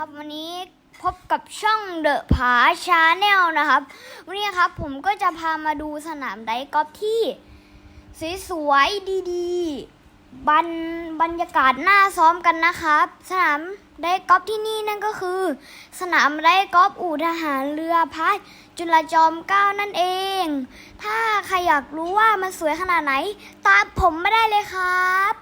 ครับ วันนี้พบกับช่องเดอะผาชาแนลนะครับ วันนี้ครับผมก็จะพามาดูสนามไดกอล์ฟที่สวยๆดีๆบรรบรรยากาศน่าซ้อมกันนะครับ สนามไดกอล์ฟที่นี่นั่นก็คือ สนามไดกอล์ฟอู่ทหารเรือพัดจุลจอมเกล้านั่นเอง ถ้าใครอยากรู้ว่ามันสวยขนาดไหน ตามผมไม่ได้เลยครับ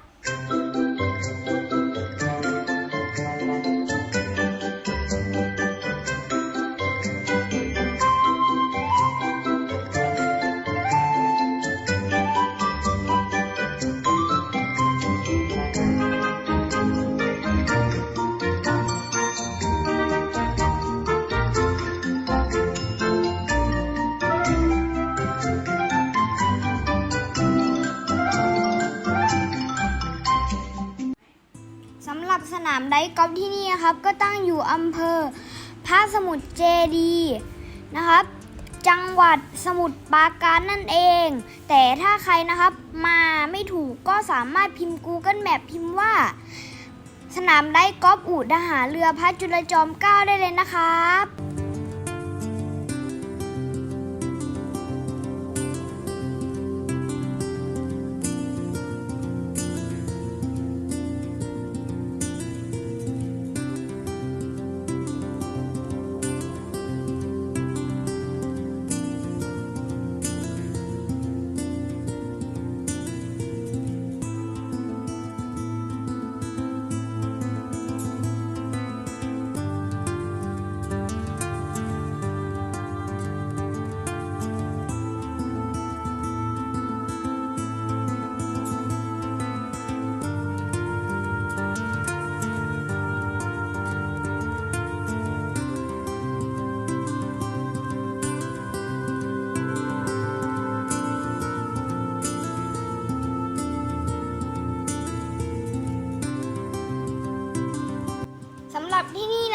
นามไดกอล์ฟที่นี่นะครับ ก็ตั้งอยู่อำเภอพระสมุทรเจดีนะครับ จังหวัดสมุทรปราการนั่นเอง แต่ถ้าใครนะครับมาไม่ถูกก็สามารถพิมพ์ Google Map พิมพ์ว่า สนามไดกอล์ฟอู่ทหารเรือพระจุลจอมเกล้าได้เลยนะครับ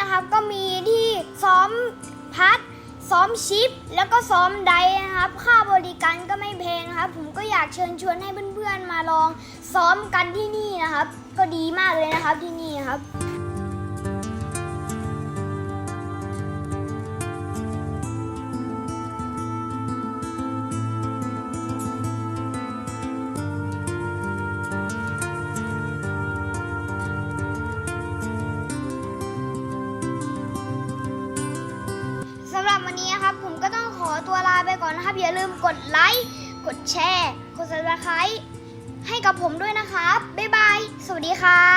นะครับก็มีที่ซ้อมพัด ซ้อมชิป แล้วก็ซ้อมไดนะครับ ค่าบริการก็ไม่แพงนะครับ ผมก็อยากเชิญชวนให้เพื่อนๆมาลอง ซ้อมกันที่นี่นะครับ ก็ดีมากเลยนะครับที่นี่ครับ นะครับ อย่าลืมกดไลค์ กดแชร์ กดซับสไครต์ให้กับผมด้วยนะครับ บ๊ายบาย สวัสดีครับ